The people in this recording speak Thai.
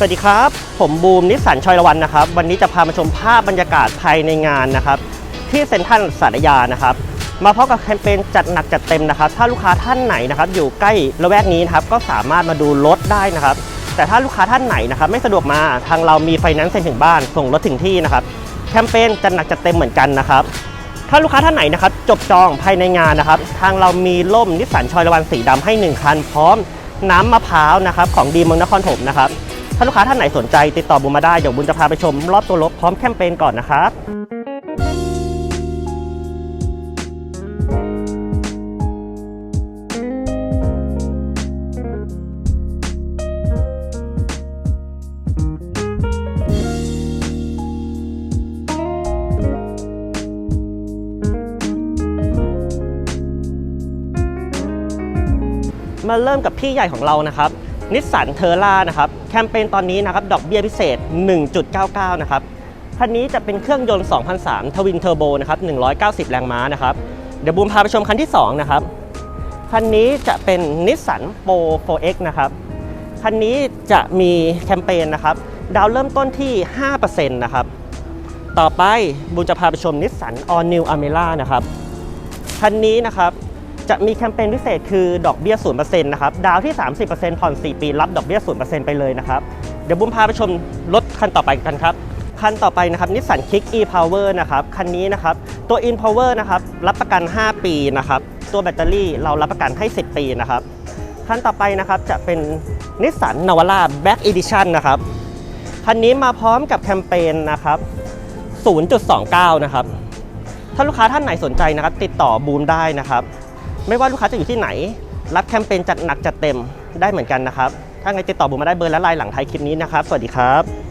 สวัสดีครับ ผมบูมนิสสันชอยละวันนะครับ วันนี้จะพามาชมภาพบรรยากาศภายในงานนะครับ ที่เซ็นทรัลสารยานะครับ มาพร้อมกับแคมเปญจัดหนักจัดเต็มนะครับ ถ้าลูกค้าท่านไหนนะครับอยู่ใกล้ละแวกนี้นะครับก็สามารถมาดูรถได้นะครับ แต่ถ้าลูกค้าท่านไหนนะครับไม่สะดวกมาทางเรามีไฟแนนซ์เซ็นถึงบ้านส่งรถถึงที่นะครับแคมเปญจัดหนักจัดเต็มเหมือนกันนะครับถ้าลูกค้าท่านไหนนะครับจบจองภายในงานนะครับ ทางเรามีร่มนิสสันชอยละวันสีดำให้1คันพร้อมน้ำมะพร้าวนะครับของดีเมืองนครถมนะครับ ถ้าลูกค้าท่านไหนสนใจติดต่อบุญมาได้เดี๋ยวบุญจะพาไปชมรอบตัวรถพร้อมแคมเปญก่อนนะครับมาเริ่มกับพี่ใหญ่ของเรานะครับ นิสสันเทอร่านะครับแคมเปญตอนนี้นะครับดอกเบี้ยพิเศษ 1.99 นะครับคันนี้จะเป็นเครื่องยนต์ 2003 ทวินเทอร์โบนะครับ190 แรงม้านะครับเดี๋ยวบูมพาไปชมคันที่ 2 นะครับ คันนี้จะเป็นนิสสันโปร 4X นะครับ คันนี้จะมีแคมเปญนะครับ ดาวเริ่มต้นที่ 5%นะครับ ต่อไปบูมจะพาไปชมนิสสัน All New Almera นะครับ คันนี้นะครับ จะมีแคมเปญพิเศษคือดอกเบี้ย0%นะครับ ดาวที่ 30%ผ่อน 4 ปี รับดอกเบี้ย 0%ไปเลยนะครับ เดี๋ยวบุ้มพาไปชมรถคันต่อไปกันครับ คันต่อไปนะครับนิสสันคิก e power นะครับ คันนี้นะครับ ตัว in power นะครับ รับประกัน 5 ปีนะครับ ตัวแบตเตอรี่เรารับประกันให้ 10 ปีนะครับ คันต่อไปนะครับจะเป็นนิสสันนาวาร่า Black Edition นะครับ คันนี้มาพร้อมกับแคมเปญนะครับ 0.29 นะครับ ถ้าลูกค้าท่านไหนสนใจนะครับ ติดต่อบูมได้นะครับ ไม่ว่าลูกค้าจะอยู่ที่ไหน รับแคมเปญจัดหนักจัดเต็มได้เหมือนกันนะครับ ถ้าไงติดต่อบูมมาได้เบอร์และไลน์หลังท้ายคลิปนี้นะครับ สวัสดีครับ